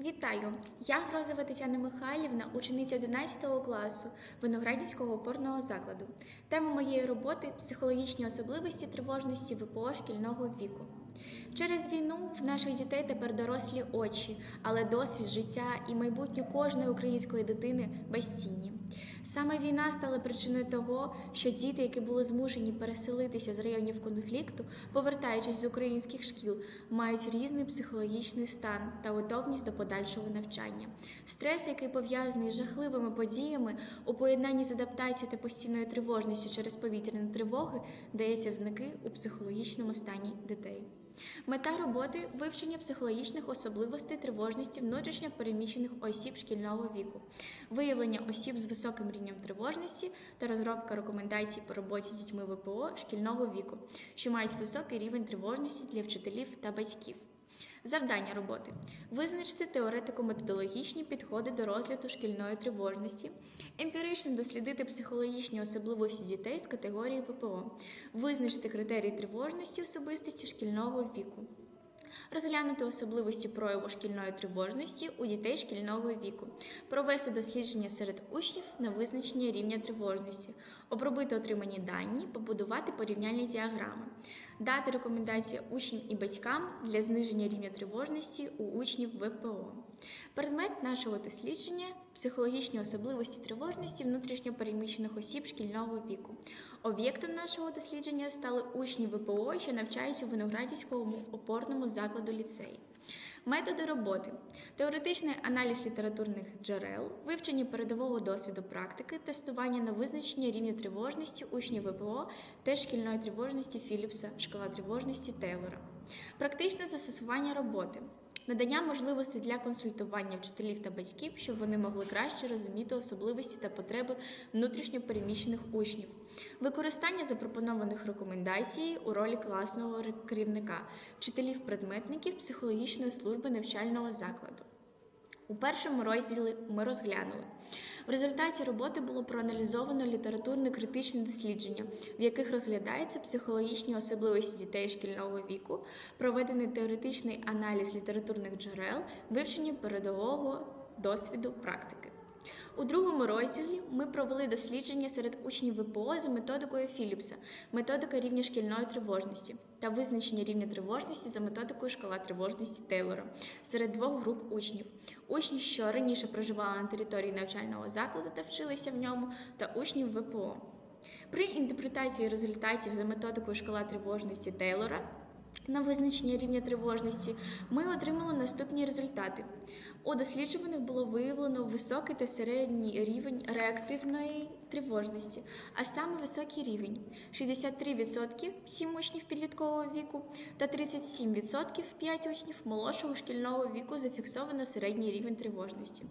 Вітаю! Я Грозова Тетяна Михайлівна, учениця 11 класу Виноградівського опорного закладу. Тема моєї роботи психологічні особливості тривожності ВПО шкільного віку. Через війну в наших дітей тепер дорослі очі, але досвід життя і майбутнє кожної української дитини безцінні. Саме війна стала причиною того, що діти, які були змушені переселитися з районів конфлікту, повертаючись з українських шкіл, мають різний психологічний стан та готовність до подальшого навчання. Стрес, який пов'язаний з жахливими подіями, у поєднанні з адаптацією та постійною тривожністю через повітряні тривоги, дається в знаки у психологічному стані дітей. Мета роботи вивчення психологічних особливостей тривожності внутрішньо переміщених осіб шкільного віку, виявлення осіб з високим рівнем тривожності та розробка рекомендацій по роботі з дітьми ВПО шкільного віку, що мають високий рівень тривожності для вчителів та батьків. Завдання роботи визначити теоретико-методологічні підходи до розгляду шкільної тривожності, емпірично дослідити психологічні особливості дітей з категорії ВПО, визначити критерії тривожності особистості шкільного віку. Розглянути особливості прояву шкільної тривожності у дітей шкільного віку, провести дослідження серед учнів на визначення рівня тривожності, обробити отримані дані, побудувати порівняльні діаграми, дати рекомендації учням і батькам для зниження рівня тривожності у учнів ВПО. Предмет нашого дослідження психологічні особливості тривожності внутрішньопереміщених осіб шкільного віку. Об'єктом нашого дослідження стали учні ВПО, що навчаються у Виноградівському опорному закладу ліцеї. Методи роботи: теоретичний аналіз літературних джерел, вивчення передового досвіду практики, тестування на визначення рівня тривожності учнів ВПО та шкільної тривожності Філіпса, шкала тривожності Тейлора. Практичне застосування роботи. Надання можливості для консультування вчителів та батьків, щоб вони могли краще розуміти особливості та потреби внутрішньо переміщених учнів, використання запропонованих рекомендацій у ролі класного керівника, вчителів-предметників психологічної служби навчального закладу. У першому розділі ми розглянули. В результаті роботи було проаналізовано літературне критичне дослідження, в яких розглядаються психологічні особливості дітей шкільного віку, проведений теоретичний аналіз літературних джерел, вивчення передового досвіду практики. У другому розділі ми провели дослідження серед учнів ВПО за методикою Філіпса, методика рівня шкільної тривожності та визначення рівня тривожності за методикою шкала тривожності Тейлора серед двох груп учнів: учнів, що раніше проживали на території навчального закладу та вчилися в ньому, та учнів ВПО. При інтерпретації результатів за методикою шкала тривожності Тейлора. На визначення рівня тривожності ми отримали наступні результати. У досліджуваних було виявлено високий та середній рівень реактивної тривожності, а саме високий рівень 63% 7 учнів підліткового віку та 37% 5 учнів молодшого шкільного віку зафіксовано середній рівень тривожності.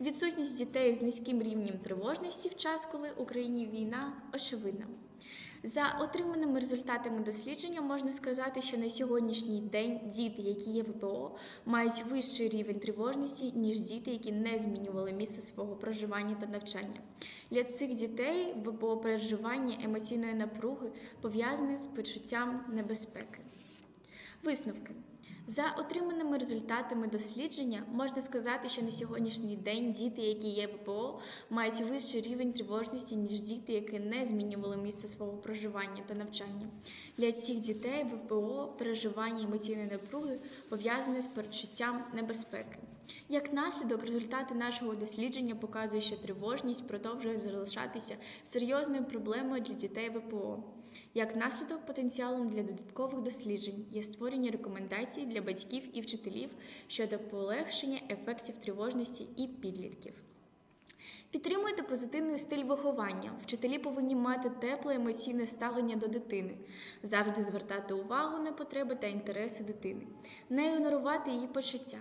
Відсутність дітей з низьким рівнем тривожності в час, коли в Україні війна, очевидна. За отриманими результатами дослідження можна сказати, що на сьогоднішній день діти, які є ВПО, мають вищий рівень тривожності, ніж діти, які не змінювали місце свого проживання та навчання. Для цих дітей ВПО переживання емоційної напруги пов'язане з почуттям небезпеки. Висновки. За отриманими результатами дослідження можна сказати, що на сьогоднішній день діти, які є ВПО, мають вищий рівень тривожності, ніж діти, які не змінювали місце свого проживання та навчання. Для цих дітей ВПО переживання емоційної напруги пов'язане з перечуттям небезпеки. Як наслідок, результати нашого дослідження показують, що тривожність продовжує залишатися серйозною проблемою для дітей ВПО. Як наслідок, потенціалом для додаткових досліджень є створення рекомендацій для батьків і вчителів щодо полегшення ефектів тривожності і підлітків. Підтримуйте позитивний стиль виховання. Вчителі повинні мати тепле емоційне ставлення до дитини, завжди звертати увагу на потреби та інтереси дитини, не ігнорувати її почуття.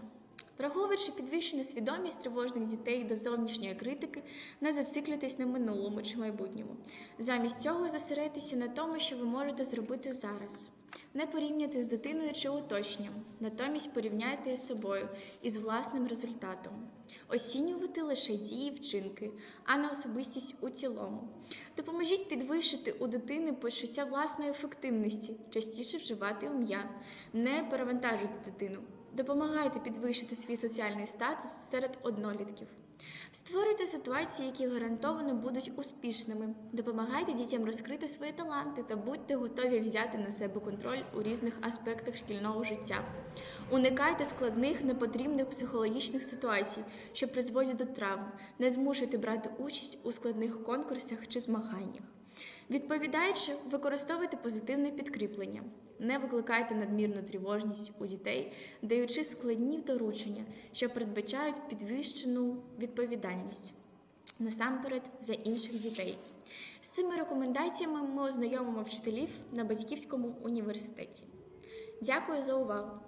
Враховуючи підвищену свідомість тривожних дітей до зовнішньої критики, не зациклюйтесь на минулому чи майбутньому. Замість цього зосередьтеся на тому, що ви можете зробити зараз. Не порівнюйте з дитиною чи уточненням, натомість порівняйте з собою і з власним результатом. Оцінювати лише дії вчинки, а не особистість у цілому. Допоможіть підвищити у дитини почуття власної ефективності, частіше вживати ім'я, не перевантажуйте дитину. Допомагайте підвищити свій соціальний статус серед однолітків. Створюйте ситуації, які гарантовано будуть успішними. Допомагайте дітям розкрити свої таланти та будьте готові взяти на себе контроль у різних аспектах шкільного життя. Уникайте складних, непотрібних психологічних ситуацій, що призводять до травм. Не змушуйте брати участь у складних конкурсах чи змаганнях. Відповідаючи, використовуйте позитивне підкріплення. Не викликайте надмірну тривожність у дітей, даючи складні доручення, що передбачають підвищену відповідальність насамперед за інших дітей. З цими рекомендаціями ми ознайомимо вчителів на батьківському університеті. Дякую за увагу!